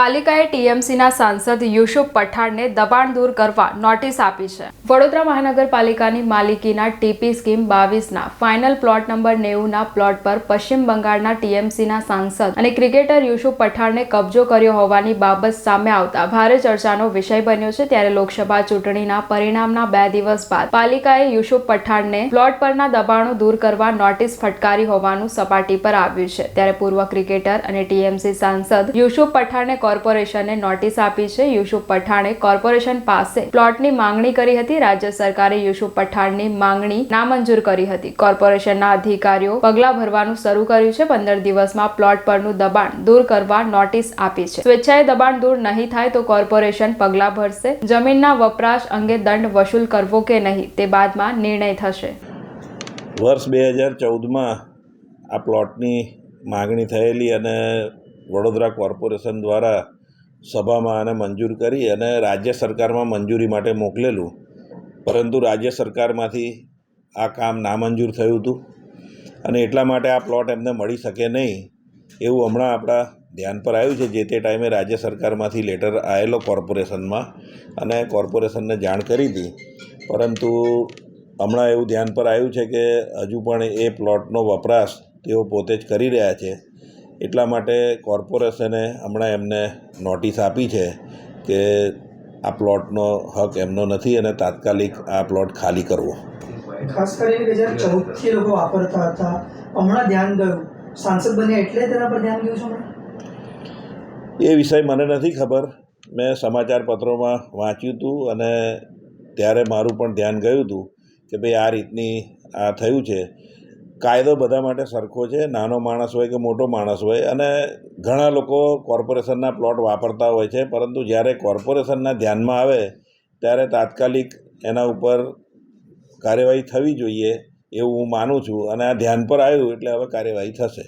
પાલિકાએ ટીએમસીના સાંસદ યુસુફ પઠાણને દબાણ દૂર કરવા નોટિસ આપી છે. વડોદરા મહાનગરપાલિકાની માલિકીના ટીપી સ્કીમ બાવીસના ફાઇનલ પ્લોટ નંબર નેવુંના પ્લોટ પર પશ્ચિમ બંગાળના ટીએમસીના સાંસદ અને ક્રિકેટર યુસુફ પઠાણને કબજો કર્યો હોવાની બાબત સામે આવતા ભારે ચર્ચાનો વિષય બન્યો છે ત્યારે લોકસભા ચૂંટણીના પરિણામના બે દિવસ બાદ પાલિકાએ યુસુફ પઠાણને પ્લોટ પરના દબાણો દૂર કરવા નોટિસ ફટકારી હોવાનું સપાટી પર આવ્યું છે. ત્યારે પૂર્વ ક્રિકેટર અને ટીએમસી સાંસદ યુસુફ પઠાણે કોર્પોરેશનને નોટિસ આપી છે. યુસુફ પઠાણે કોર્પોરેશન પાસે પ્લોટની માંગણી કરી હતી. રાજ્ય સરકારે યુસુફ પઠાણની માંગણી નામંજૂર કરી હતી. કોર્પોરેશનના અધિકારીઓ પગલાં ભરવાનું શરૂ કર્યું છે. પંદર દિવસમાં પ્લોટ પરનું દબાણ દૂર કરવા નોટિસ આપી છે. સ્વેચ્છાએ દબાણ દૂર નહીં થાય તો કોર્પોરેશન પગલાં ભરશે. જમીનના વપરાશ અંગે દંડ વસૂલ કરવો કે નહીં તે બાદમાં નિર્ણય થશે. વર્ષ બે હજાર ચૌદમાં આ પ્લોટની માગણી થયેલી અને વડોદરા કોર્પોરેશન દ્વારા સભામાં આને મંજૂર કરી અને રાજ્ય સરકારમાં મંજૂરી માટે મોકલેલું. પરંતુ રાજ્ય સરકારમાંથી આ કામ નામંજૂર થયું હતું અને એટલા માટે આ પ્લોટ એમને મળી શકે નહીં એવું હમણાં આપણા ધ્યાન પર આવ્યું છે, જે તે ટાઈમે રાજ્ય સરકારમાંથી લેટર આવેલો કોર્પોરેશનમાં અને કોર્પોરેશનને જાણ કરી હતી. પરંતુ હમણાં એવું ધ્યાન પર આવ્યું છે કે હજુ પણ એ પ્લોટનો વપરાશ તેઓ પોતે જ કરી રહ્યા છે. એટલા માટે કોર્પોરેશને હમણાં એમને નોટિસ આપી છે કે આ પ્લોટનો હક એમનો નથી અને તાત્કાલિક આ પ્લોટ ખાલી કરવો. ખાસ કરીને બે હજાર ચૌદથી લોકો વાપરતા હતા હમણાં ધ્યાન ગયું. સાંસદ બન્યા એટલે તેના પર ધ્યાન ગયું છે એ વિષય મને નથી ખબર. મેં સમાચાર પત્રોમાં વાંચ્યું હતું અને ત્યારે મારું પણ ધ્યાન ગયું હતું કે ભાઈ આ રીતની આ થયું છે. કાયદો બધા માટે સરખો છે. નાનો માણસ હોય કે મોટો માણસ હોય અને ઘણા લોકો કોર્પોરેશનના પ્લોટ વાપરતા હોય છે. પરંતુ જ્યારે કોર્પોરેશનના ધ્યાનમાં આવે, ત્યારે તાત્કાલિક એના ઉપર કાર્યવાહી થવી જોઈએ એવું હું માનું છું અને આ ધ્યાન પર આવ્યું એટલે હવે કાર્યવાહી થશે.